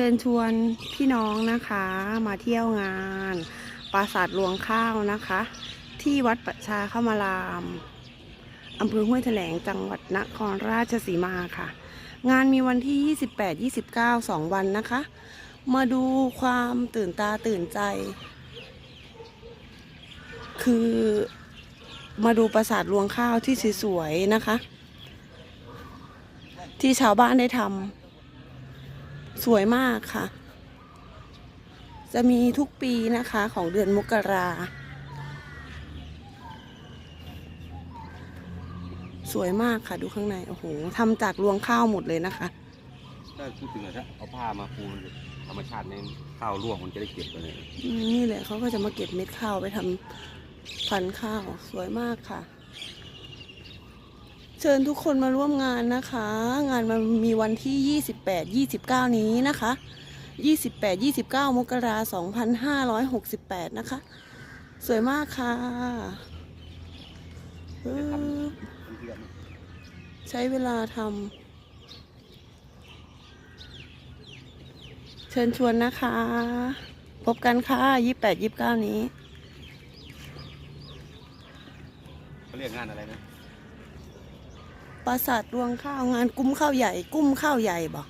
ชิญชวนพี่น้องนะคะมาเที่ยวงานปราสาทรวงข้าวนะคะ ที่วัดประชาเข้ามารามอำเภอห้วยแถลงจังหวัดนครราชสีมาค่ะ งานมีวันที่ 28 29 2 วันนะคะ มาดูความตื่นตาตื่นใจ คือมาดูปราสาทรวงข้าวที่สวยๆนะคะ ที่ชาวบ้านได้ทำ สวยมากค่ะ จะมีทุกปีนะคะของเดือนมกรา สวยมากค่ะดูข้างใน โอ้โหทำจากรวงข้าวหมดเลยนะคะถ้าพูดถึงอะถ้าเอาผ้ามาปูธรรมชาติในข้าวร่วงมันจะได้เก็บไปเลยอืมนี่แหละเขาก็จะมาเก็บเม็ดข้าวไปทำพันธุ์ข้าว สวยมากค่ะ เชิญทุกคนมาร่วมงานนะคะ งานมันมีวันที่ 28 29 นี้นะคะ 28 29 มกราคม2568 นะคะ สวยมากค่ะใช้เวลาทำเชิญชวนนะคะ พบกันค่ะ 28 29 นี้เขาเรียกงานอะไรนะ ปราสาทรวงข้าวงานกุ้มข้าวใหญ่ กุ้มข้าวใหญ่บอก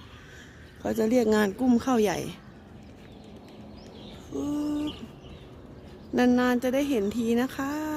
เขาจะเรียกงานกุ้มข้าวใหญ่นานๆจะได้เห็นทีนะคะ